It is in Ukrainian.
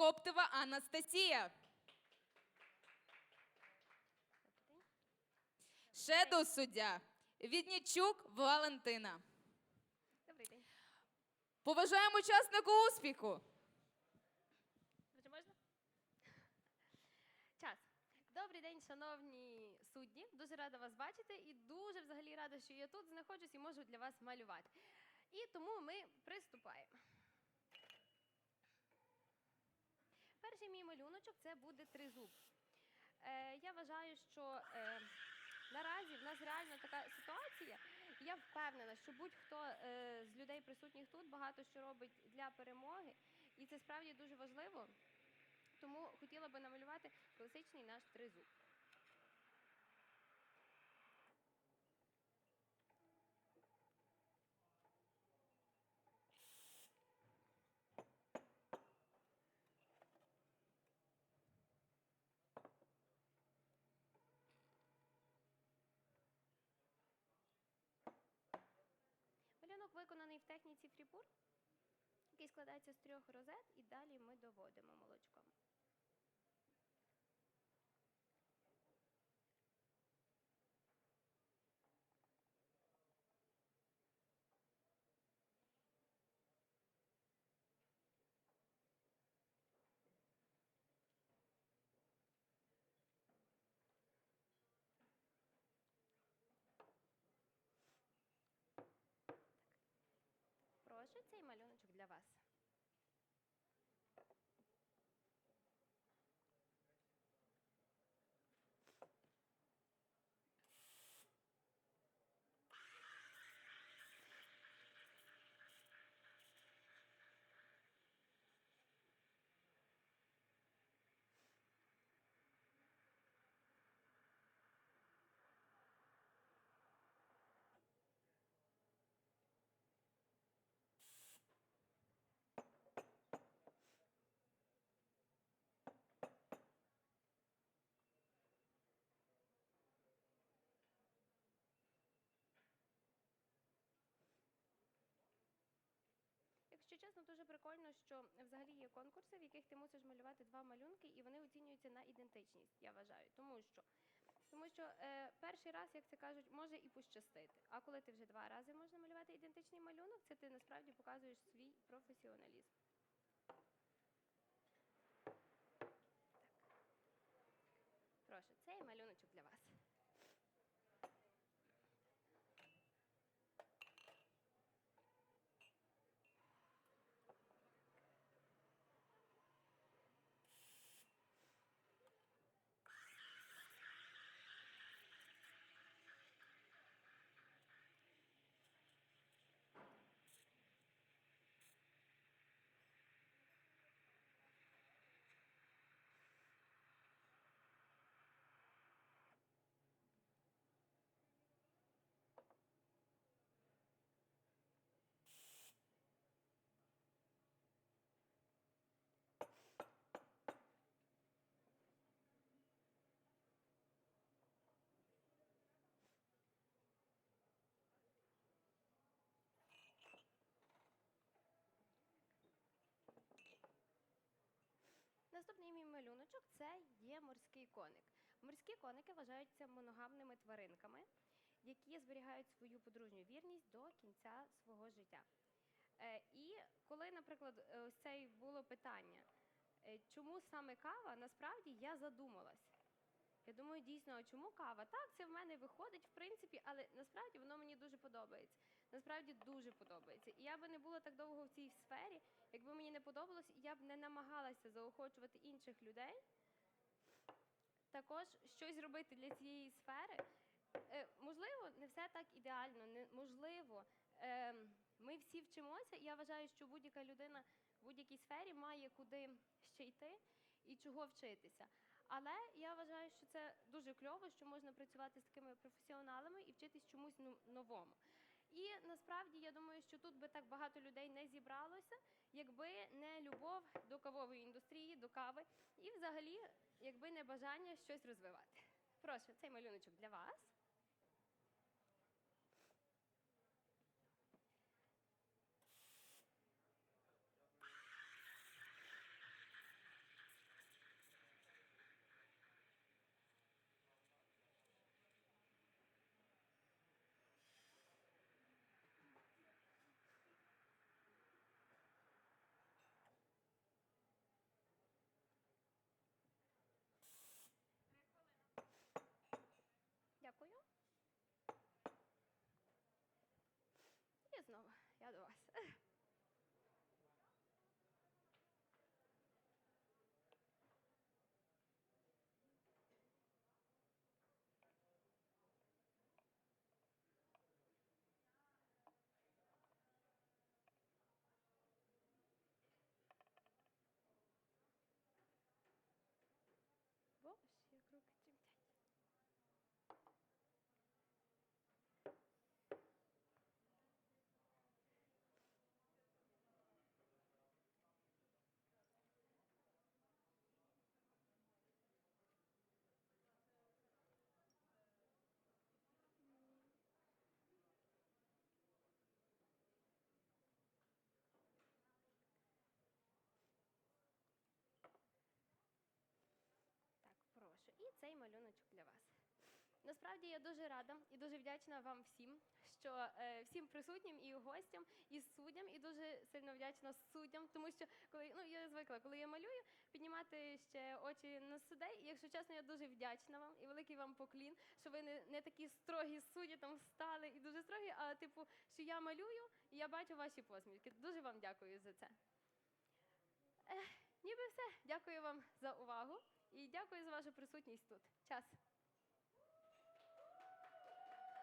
Коптева Анастасія. Шедоу суддя Віднічук Валентина. Добрий день. Поважаємо учаснику успіху. Вже можна? Час. Добрий день, шановні судді. Дуже рада вас бачити і дуже взагалі рада, що я тут знаходжусь і можу для вас малювати. І тому ми приступаємо. Перший мій малюночок це буде тризуб. Е, я вважаю, що е, наразі в нас реально така ситуація. Я впевнена, що будь-хто е, з людей присутніх тут багато що робить для перемоги, і це справді дуже важливо. Тому хотіла би намалювати класичний наш тризуб. Малюнок виконаний в техніці фріпур, який складається з трьох розет, і далі ми доводимо молочком. Прошу цей малюночок для вас. Якщо чесно, дуже прикольно, що взагалі є конкурси, в яких ти мусиш малювати два малюнки, і вони оцінюються на ідентичність, я вважаю. Тому що, тому що е, перший раз, як це кажуть, може і пощастити. А коли ти вже два рази можна малювати ідентичний малюнок, це ти насправді показуєш свій професіоналізм. Так. Прошу, цей малюночок для вас. Наступний мій малюночок це є морський коник. Морські коники вважаються моногамними тваринками, які зберігають свою подружню вірність до кінця свого життя. Е, І коли, наприклад, е, ось це було питання, е, чому саме кава, насправді я задумалась. Я думаю, дійсно, а чому кава? Так, це в мене виходить, в принципі, але насправді воно мені дуже подобається. Насправді дуже подобається. І я би не була так довго в цій сфері, якби мені не подобалось, я б не намагалася заохочувати інших людей. Також щось робити для цієї сфери. Е, можливо, не все так ідеально, не, можливо. Е, ми всі вчимося, і я вважаю, що будь-яка людина в будь-якій сфері має куди ще йти і чого вчитися. Але я вважаю, що це дуже кльово, що можна працювати з такими професіоналами і вчитись чомусь ну- новому. І насправді я думаю, що тут би так багато людей не зібралося, якби не любов до кавової індустрії, до кави, і взагалі, якби не бажання щось розвивати. Прошу, цей малюночок для вас. Цей малюночок для вас. Насправді я дуже рада і дуже вдячна вам всім, що е, всім присутнім і гостям, і суддям, і дуже сильно вдячна суддям, тому що коли ну я звикла, коли я малюю, піднімати ще очі на судей. І якщо чесно, я дуже вдячна вам і великий вам поклін, що ви не, не такі строгі судді там стали і дуже строгі, а типу, що я малюю і я бачу ваші посмішки. Дуже вам дякую за це. Ех, ніби все. Дякую вам за увагу і дякую за вашу присутність тут. Час.